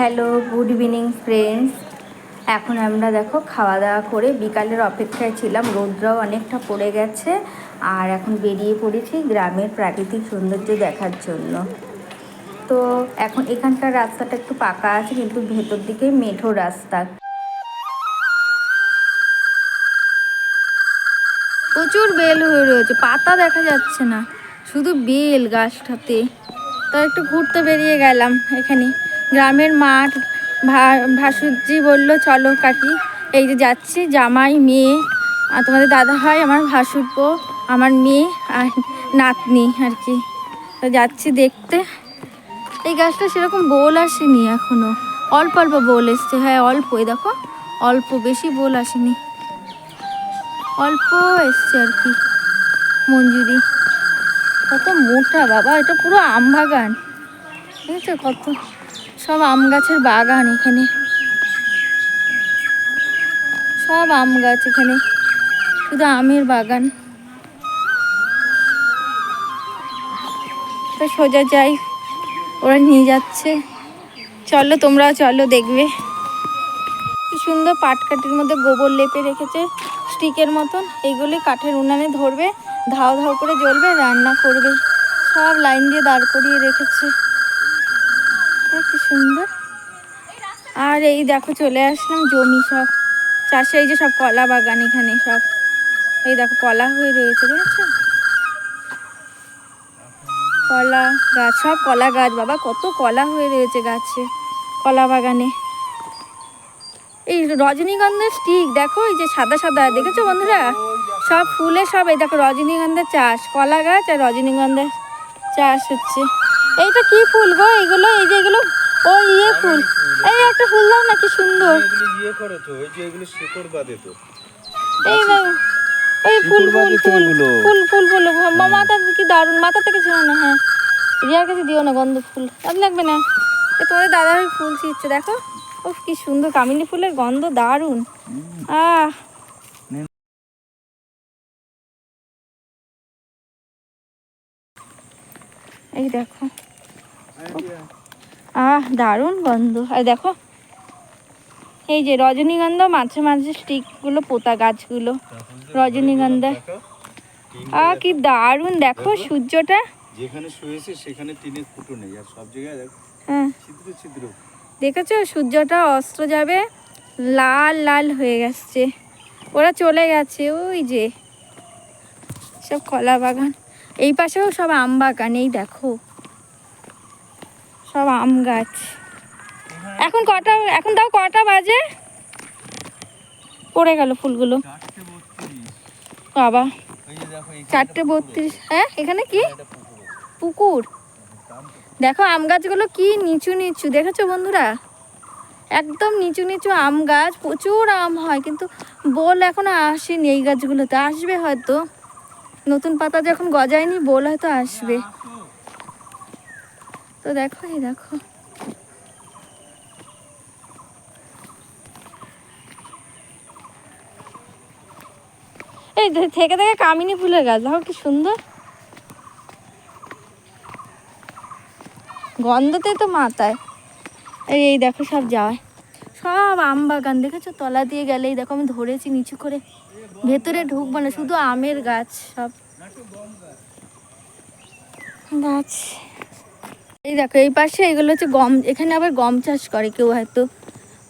Hello good evening friends এখন আমরা দেখো খাওয়া দাওয়া করে বিকালের অপেক্ষায় ছিলাম। রোদ্রাও অনেকটা পড়ে গেছে আর এখন বেরিয়ে পড়েছি গ্রামের প্রাকৃতিক সৌন্দর্য দেখার জন্য। তো এখন এখানকার রাস্তাটা একটু পাকা আছে, কিন্তু ভেতর দিকে মেঠো রাস্তা। প্রচুর বেল হয়ে রয়েছে, পাতা দেখা যাচ্ছে না। শুধু বেল গাছটাতে। তো একটু ঘুরতে বেরিয়ে গেলাম এখানে। গ্রামের মাঠ ভাসুরজি বলল, চলো কাকি, এই যে যাচ্ছি, জামাই, মেয়ে, আর তোমাদের দাদা হয় আমার ভাসুরপো আমার মেয়ে আর নাতনি আর কি। তো যাচ্ছি দেখতে। এই গাছটা সেরকম বোল আসেনি এখনও। অল্প অল্প বোল এসছে। হ্যাঁ অল্প দেখো, অল্প, বেশি বোল আসেনি। অল্প এসছে আর কি, মঞ্জুরি। কত মোটা বাবা, এটা পুরো আম বাগান ঠিক আছে কত সব আম গাছের বাগান এখানে। সব আম গাছ এখানে, শুধু আমের বাগান। তো সোজা যাই, ওরা নিয়ে যাচ্ছে। চলো তোমরা চলো দেখবে। কি সুন্দর পাটকাঠির মধ্যে গোবর লেপে রেখেছে স্টিকের মতন। এইগুলি কাঠের উনানে ধরবে, ধাও ধাও করে জ্বলবে, রান্না করবে। সব লাইন দিয়ে দাঁড় করিয়ে রেখেছে। কি সুন্দর। আর এই দেখো চলে আসলাম জমি সব। চাষে এই যে সব কলা বাগান এখানে সব। এই দেখো কলা হয়ে রয়েছে, দেখেছ? কলা গাছ, সব কলা গাছ, বাবা কত কলা হয়ে রয়েছে গাছে, কলা বাগানে। এই রজনীগন্ধার স্টিক দেখো এই যে সাদা সাদা, দেখেছ বন্ধুরা? সব ফুলে সব, এই দেখো রজনীগন্ধার চাষ, কলা গাছ আর রজনীগন্ধার চাষ হচ্ছে। এইটা কি ফুল গো? এইগুলো, এই যে এগুলো ও ইয়ে ফুল। এই একটা ফুল দাও না কি সুন্দর এগুলো ইয়ে করো তো ওই যে এগুলো শেকড় বাঁধে তো। এই এই ফুল ফুল ফুল ফুল ফুল ফুল মাথা কি দারুণ মাথা থেকে ছিল না হ্যাঁ। রিয়ার কাছে দিও না গন্ধ ফুল। আর লাগবে না। এ তোমাদের দাদা ফুল ছিটছে দেখো। ও কি সুন্দর কামিনী ফুলের গন্ধ দারুণ। আহ। এই দেখো। আহ দারুণ গন্ধ। আর দেখো এই যে রজনীগন্ধা মাঝে মাঝে স্টিকগুলো পোতা গাছগুলো। রজনীগন্ধা। আহ কি দারুণ দেখো সূর্যটা। যেখানে শুয়েছে সেখানে টিনের ফুটো নেই আর সব জায়গায় দেখো হ্যাঁ। ছিদ্র ছিদ্র। দেখেছ সূর্যটা অস্ত যাবে লাল লাল হয়ে গেছে। ওরা চলে গেছে ওই যে। সব কলা বাগান। এই পাশেও সব আম বাগান এই দেখো। সব আম গাছ। এখন কটা, এখন তাও কটা বাজে? পড়ে গেল ফুলগুলো। বাবা। চারটে বত্রিশ। হ্যাঁ এখানে কি? পুকুর। দেখো আম গাছগুলো কি নিচু নিচু। দেখেছ বন্ধুরা? একদম নিচু নিচু আম গাছ। প্রচুর আম হয়, কিন্তু বোল এখনও আসেনি এই গাছগুলোতে। আসবে হয়তো। নতুন পাতা যখন গজায়নি, বোল হয়তো আসবে। তো দেখো, এই দেখো। এই থেকে থেকে কামিনী ফুলের গাছ, দেখো কি সুন্দর। গন্ধতে তো মাথায়। এই এই দেখো, সব যায়। সব আম বাগান, দেখেছ? তলা দিয়ে গেলেই, দেখো, আমি ধরেছি নিচু করে। ভেতরে ঢুকবো না, শুধু আমের গাছ, সব। গাছ। এই দেখো, এই পাশে এগুলো হচ্ছে গম, এখানে আবার গম চাষ করে কেউ হয়তো।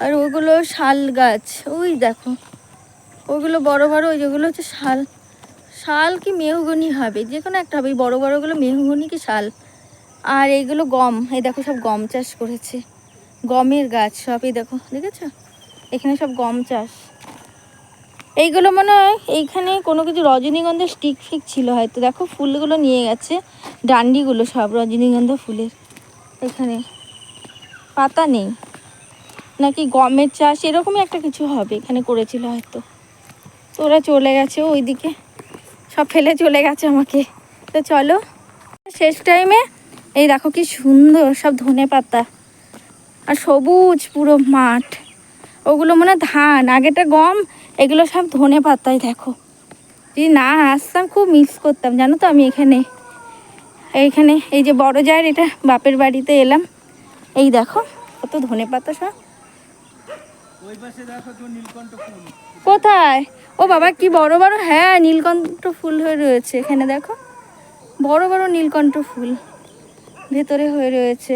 আর ওগুলো শাল গাছ, ওই দেখো। ওগুলো বড় বড়, ওই যেগুলো হচ্ছে শাল। শাল কি মেহগনি হবে? যে কোনো একটা হবে, এই বড় বড়গুলো মেহগনি কি শাল? আর এইগুলো গম, এই দেখো সব গম চাষ করেছে। গমের গাছ সব, এই দেখো, দেখেছ? এখানে সব গম চাষ। এইগুলো মনে হয় এইখানে কোনো কিছু রজনীগন্ধার স্টিক ফিক ছিল হয়তো। দেখো, ফুলগুলো নিয়ে গেছে, ডান্ডিগুলো সব রজনীগন্ধা ফুলের। এখানে পাতা নেই। নাকি গমের চাষ, এরকমই একটা কিছু হবে এখানে করেছিল হয়তো। তো ওরা চলে গেছে ওইদিকে। সব ফেলে চলে গেছে আমাকে। তো চলো, শেষ টাইমে এই দেখো কি সুন্দর সব ধনে পাতা। আর সবুজ পুরো মাঠ। ওগুলো মনে ধান, আগেটা গম, এগুলো সব ধনে পাতাই দেখো। যদি না আসতাম খুব মিস করতাম, জানো তো আমি এখানে। এইখানে, এই যে বড় জায়ের এটা, বাপের বাড়িতে এলাম। এই দেখো, কত ধনে পাতা সব। কোথায়? ও বাবা, কি বড় বড় হ্যাঁ নীলকণ্ঠ ফুল হয়ে রয়েছে এখানে, দেখো। বড় বড় নীলকণ্ঠ ফুল ভেতরে হয়ে রয়েছে।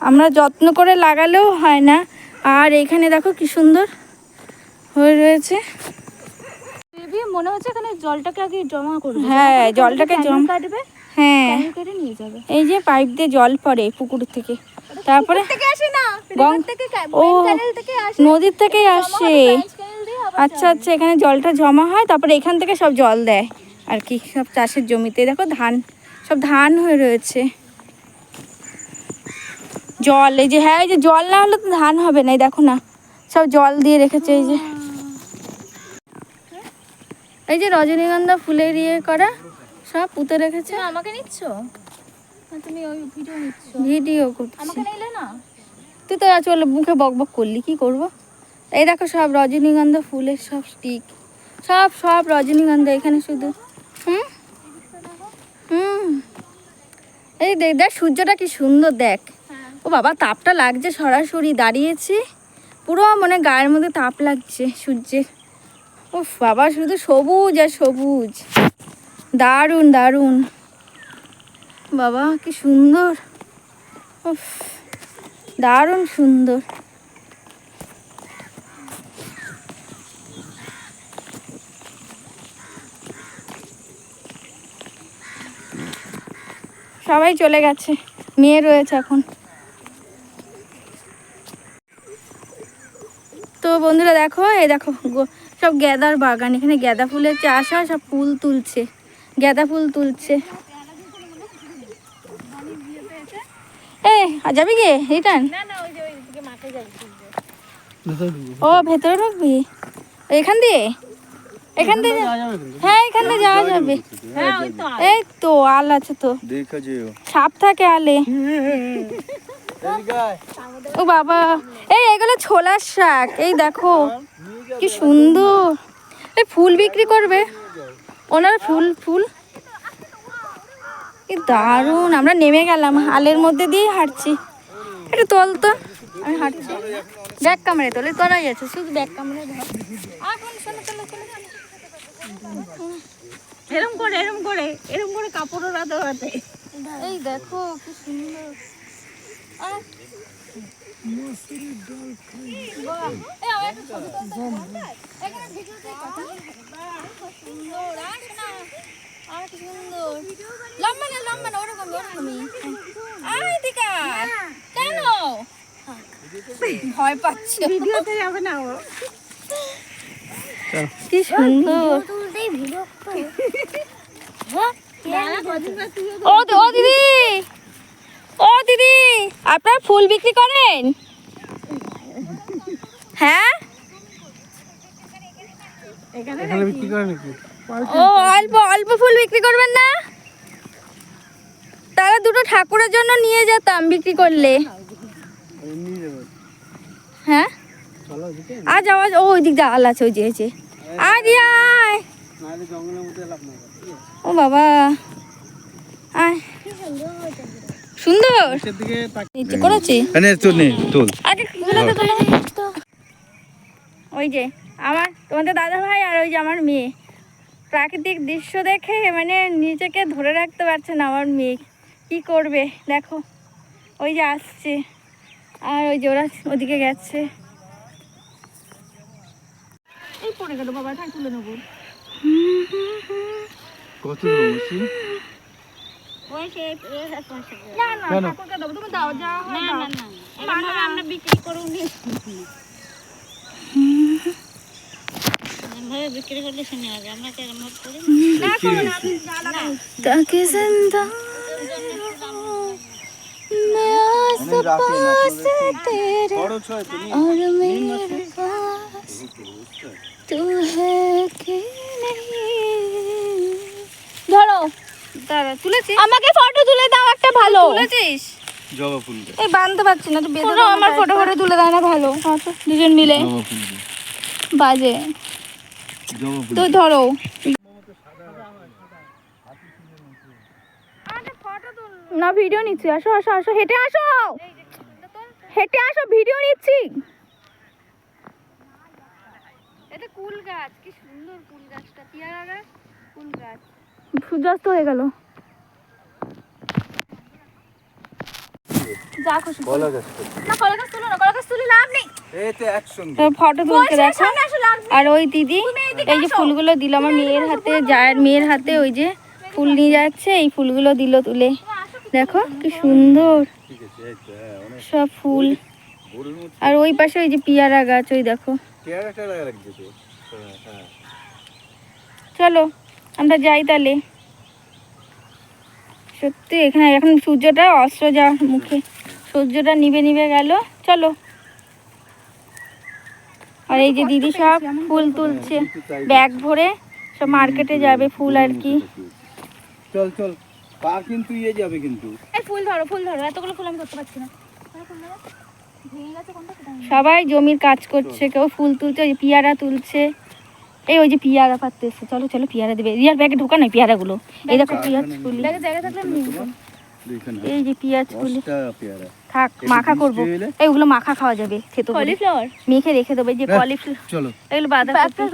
আমরা যত্ন করে লাগালেও হয় না। আর এখানে দেখো কি সুন্দর হয়ে রয়েছে। মনে হচ্ছে এখানে জলটাকে আগে জমা করবে। হ্যাঁ জলটাকে জম কাটবে হ্যাঁ। কেটে নিয়ে যাবে। এই যে পাইপ দিয়ে জল পড়ে পুকুর থেকে। তারপরে ও ক্যানেল থেকে আসে। নদীর দিয়ে আচ্ছা আচ্ছা এখানে জলটা জমা হয় তারপরে এখান থেকে সব জল দেয়। আর কি সব চাষের জমিতে। দেখো ধান সব ধান হয়ে রয়েছে। জল এই যে হ্যাঁ এই যে জল না হলে তো ধান হবে না এই দেখো না। সব জল দিয়ে রেখেছে এই যে। এই যে রজনীগন্ধা ফুলের ইয়ে করা সব পুঁতে রেখেছে। আমাকে নিচ্ছ? তুমি ওই ভিডিও নিচ্ছ। ভিডিও করছি। আমাকে নিলে না? তুই তো চলে মুখে বক বক করলি কি করব? এই দেখো সব রজনীগন্ধা ফুলের সব স্টিক সব সব রজনীগন্ধা এখানে শুধু। হুম? হুম। এই দেখ দেখ সূর্যটা কি সুন্দর দেখ। ও বাবা তাপটা লাগছে সরাসরি দাঁড়িয়েছি। পুরো মানে গায়ের মধ্যে তাপ লাগছে সূর্যের। বাবা, শুধু সবুজ আর সবুজ। দারুণ দারুণ। বাবা, কি সুন্দর। উফ, দারুণ সুন্দর। সবাই চলে গেছে, মেয়ে রয়েছে এখন। তো বন্ধুরা দেখো, এই দেখো সব গ্যাদার বাগান এখানে গ্যাদা ফুলের চাষ হয় সব ফুল তুলছে গ্যাদা ফুল তুলছে। এই আর যাবি গে রিটার্ন ও ভেতরে ঢুকবি? এখান দিয়ে? এখান দিয়ে হ্যাঁ এখান দিয়ে যাওয়া যাবে। হ্যাঁ ওই তো এই তো আল আছে তো। সাপ থাকে আলে। ও বাবা এই এগুলো ছোলার শাক এই দেখো। কি সুন্দর। এই ফুল বিক্রি করবে? ওনার ফুল ফুল। কি দারুণ, আমরা নেমে গেলাম হালের মধ্যে দিয়ে হাঁটছি। একটু তোল তো, আমি হাঁটছি। ব্যাগ কামড়ে তোলে তোরাই আছে, শুধু ব্যাগ কামড়ে এরম করে এরম করে এরম করে কাপড় রাতে রাতে এই দেখো, কি সুন্দর। আহ, কি সুন্দর। লম্বা না, লম্বা না, ওরকমই, ওরকমই। আয়, এদিকে কেন? ভয় পাচ্ছে ভিডিওতে যাবে না ও কি সুন্দর ও দিদি ও দিদি আপনার ফুল বিক্রি করেন? হ্যাঁ? ও অল্প অল্প ফুল বিক্রি করবেন না? তাহলে দুটো ঠাকুরের জন্য নিয়ে যেতাম বিক্রি করলে। হ্যাঁ? আজ আওয়াজ ও ওই দিক দিয়ে আল আছে ওই যে যে। আয়। ও বাবা আয়। সুন্দর। নিচে করেছি। এনে তোল আগে। ওই যে আমার তোমাদের দাদা ভাই আর ওই যে আমার মেয়ে। প্রাকৃতিক দৃশ্য দেখে মানে নিজেকে ধরে রাখতে পারছে না আমার মেয়ে। কি করবে? দেখো ওই যে আসছে। আর ওই যে ওরা ওদিকে গেছে। এই পড়ে গেল বাবা ঠাই তুলে নেব। কত আমরা বিক্রি করুন এভাবে বিক্রি করলে শুনে হবে আমরা তো এরকম ভাবে করি না। না করো না, আমি যা লাগাই। তাকে জিন্দা मैं आस पास तेरे খরচ হয় তুমি और मेरे पास तू है कि দাঁড়া তুলেছি আমাকে ফটো তুলে দাও একটা ভালো। তুলেছিস? জবা ফুল এই বাঁধতে পারছি না তো বেঁধে আমার ফটো ফটো তুলে দাও না ভালো। আচ্ছা। দুজন মিলে। বাজে। তো ধরো। না ভিডিও ভিডিও নিচ্ছি। আসো আসো আসো হেঁটে আসো। হেঁটে আসো ভিডিও নিচ্ছি। এটা কুল গাছ কি সুন্দর কুল গাছটা। পেয়ারা গাছ কুল গাছ। সূর্যাস্ত হয়ে গেল। আর ওই দিদি এই যে ফুলগুলো দিল আমার মেয়ের হাতে জায়ের মেয়ের হাতে ওই যে ফুল নিয়ে যাচ্ছে এই ফুলগুলো দিল তুলে। দেখো কি সুন্দর। ঠিক আছে এই তো হ্যাঁ সব ফুল। আর ওই পাশে ওই যে পিয়ারা গাছ ওই দেখো। হ্যাঁ হ্যাঁ। চলো। আমরা যাই তাহলে। সত্যি এখানে এখন সূর্যটা অস্ত্র যা মুখে। সূর্যটা নিবে নিবে গেল। চলো। আর এই যে দিদি সব ফুল তুলছে ব্যাগ ভরে সব মার্কেটে যাবে ফুল আর কি। চল চল পা কিন্তু ইয়ে যাবে কিন্তু। এই ফুল ধরো ফুল ধরো এতগুলো ফুল আমি ধরতে পারছি না। সবাই জমির কাজ করছে কেউ ফুল তুলছে ওই পিয়ারা তুলছে। এই ওই যে পিয়ারা পাততে এসছে। চলো চলো পিয়ারা দেবে। রিয়ার ব্যাগে ঢোকা নয় পিয়ারাগুলো। এই দেখো পেঁয়াজ ফুলি। এই যে পেঁয়াজ ফুলি। থাক মাখা করব? এইগুলো মাখা খাওয়া যাবে খেতে কলিফ্লাওয়ার মেখে রেখে দেবো। যে হ্যাঁ। কলিফ্লাওয়ার চলো। এগুলো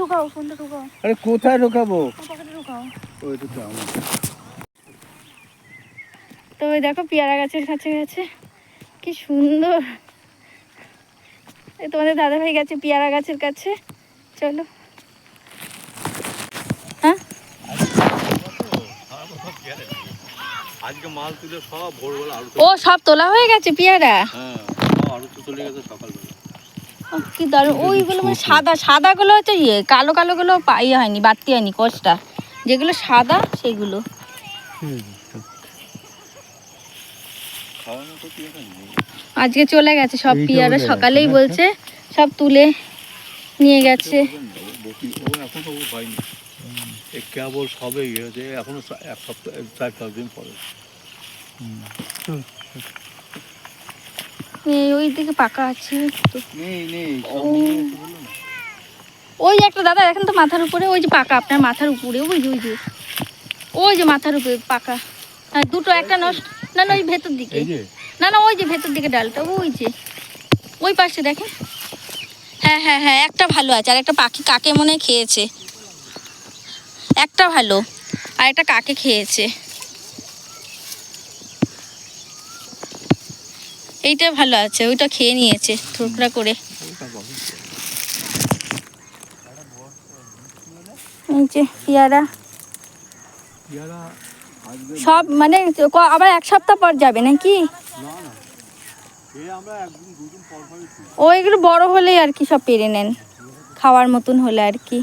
ঢুকাও ঢুকাও। আরে কোথায় ঢোকাবো? পকেটে ওই তো তো তো ওই দেখো পেয়ারা গাছের কাছে গেছে। কি সুন্দর। এই তোমাদের দাদা ভাই গেছে পেয়ারা গাছের কাছে। চলো। আজকে মাল তুলে সব ভোরবেলা আলু ও সব তোলা হয়ে গেছে পেয়ারা? হ্যাঁ আলু তো চলে গেছে সকালবেলা। কি দারুণ। ওইগুলো মানে সাদা সাদাগুলো হচ্ছে ইয়ে কালো কালোগুলো ইয়ে হয়নি বাড়তি হয়নি কষ্টা যেগুলো সাদা সেগুলো। আজকে চলে গেছে সব পেয়ারা সকালেই হ্যাঁ। বলছে সব তুলে নিয়ে গেছে। কেবল সবে ইয়ে হয়েছে এখনও এক সপ্তাহ চার পাঁচ দিন পরে। ওই দিকে পাকা আছে ওই যে একটা দাদা দেখেন তো মাথার উপরে ওই যে পাকা আপনার মাথার উপরে ওই যে ওই যে। ওই যে মাথার উপরে পাকা। হ্যাঁ দুটো একটা নষ্ট না না ওই ভেতর দিকে। না না ওই যে ভেতর দিকে ডালটা ওই যে। ওই পাশে দেখেন। হ্যাঁ হ্যাঁ হ্যাঁ একটা ভালো আছে আর একটা পাখি কাকে মনে হয় খেয়েছে। একটা ভালো, আর একটা কাকে খেয়েছে? এইটা ভালো আছে, ওইটা খেয়ে নিয়েছে থোকরা করে। সব মানে আবার এক সপ্তাহ পর যাবে নাকি? না না এ আমরা একদিন দুদিন পর পরই তুলি। ওইগুলো বড় হলে আর কি সব পেরে নেন, খাওয়ার মতন হলে আর কি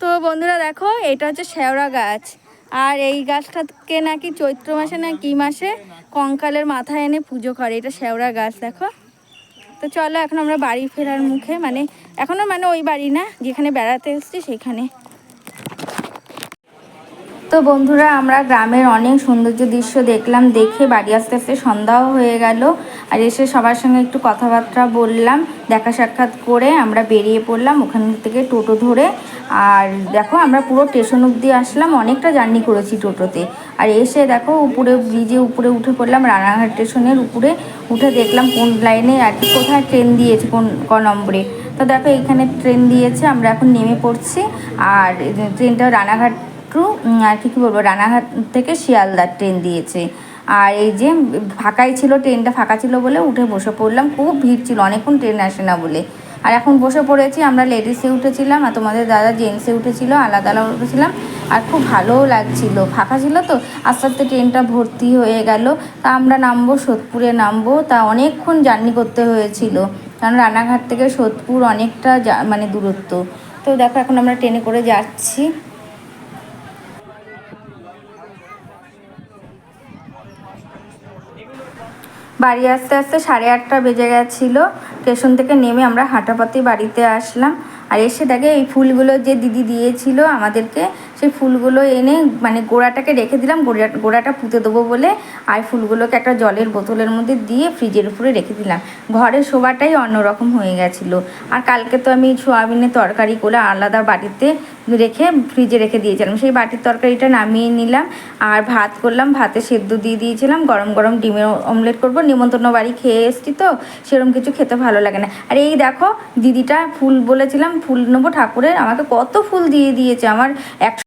তো বন্ধুরা দেখো, এটা হচ্ছে শেওড়া গাছ। আর এই গাছটাকে নাকি চৈত্র মাসে না কি মাসে কঙ্কালের মাথা এনে পুজো করে, এটা শেওড়া গাছ দেখো। তো চলো এখন আমরা বাড়ি ফেরার মুখে মানে এখনও মানে ওই বাড়ি না, যেখানে বেড়াতে এসছি সেখানে। তো বন্ধুরা, আমরা গ্রামের অনেক সৌন্দর্য দৃশ্য দেখলাম, দেখে বাড়ি আসতে আসতে সন্ধ্যাও হয়ে গেল। আর এসে সবার সঙ্গে একটু কথাবার্তা বললাম, দেখা সাক্ষাৎ করে আমরা বেরিয়ে পড়লাম ওখান থেকে টোটো ধরে। আর দেখো, আমরা পুরো স্টেশন অবধি আসলাম, অনেকটা জার্নি করেছি টোটোতে। আর এসে দেখো, উপরে ব্রিজে উপরে উঠে পড়লাম, রানাঘাট স্টেশনের উপরে উঠে দেখলাম কোন লাইনে আর কি, কোথায় ট্রেন দিয়েছে, কোন, ক নম্বরে। তো দেখো, এখানে ট্রেন দিয়েছে, আমরা এখন নেমে পড়ছি। আর ট্রেনটা রানাঘাট টু উম, আর কি কী বলব রানাঘাট থেকে শিয়ালদার ট্রেন দিয়েছে। আর এই যে ফাঁকাই ছিল ট্রেনটা ফাঁকা ছিল বলে উঠে বসে পড়লাম। খুব ভিড় ছিল অনেকক্ষণ ট্রেন আসে না বলে। আর এখন বসে পড়েছি আমরা লেডিসে উঠেছিলাম আর তোমাদের দাদা জেন্টসে উঠেছিল আলাদা আলাদা উঠেছিলাম। আর খুব ভালোও লাগছিল ফাঁকা ছিল তো। আস্তে আস্তে ট্রেনটা ভর্তি হয়ে গেল। তা আমরা নামবো সোদপুরে নামবো। তা অনেকক্ষণ জার্নি করতে হয়েছিল। কারণ রানাঘাট থেকে সোদপুর অনেকটা মানে দূরত্ব। তো দেখো এখন আমরা ট্রেনে করে যাচ্ছি। বাড়ি আসতে আসতে সাড়ে আটটা বেজে গেছিল। স্টেশন থেকে নেমে আমরা হাঁটাপাতি বাড়িতে আসলাম। আর এসে দেখে এই ফুলগুলো যে দিদি দিয়েছিল আমাদেরকে সেই ফুলগুলো এনে মানে গোড়াটাকে রেখে দিলাম, গোড়া গোড়াটা পুঁতে দেবো বলে, আর ফুলগুলোকে একটা জলের বোতলের মধ্যে দিয়ে ফ্রিজের উপরে রেখে দিলাম। ঘরের শোভাটাই অন্যরকম হয়ে গেছিল। আর কালকে তো আমি সোয়াবিনের তরকারি করে আলাদা বাটিতে রেখে ফ্রিজে রেখে দিয়েছিলাম। সেই বাটির তরকারিটা নামিয়ে নিলাম, আর ভাত করলাম, ভাতে সেদ্ধ দিয়ে দিয়েছিলাম। গরম গরম ডিমের অমলেট করব। নিমন্ত্রণ বাড়ি খেয়ে এসছি তো, সেরকম কিছু খেতে ভালো লাগে না। আর এই দেখো, দিদিটা ফুল বলেছিলাম, ফুল নেব ঠাকুরের। আমাকে কত ফুল দিয়ে দিয়েছে। আমার এক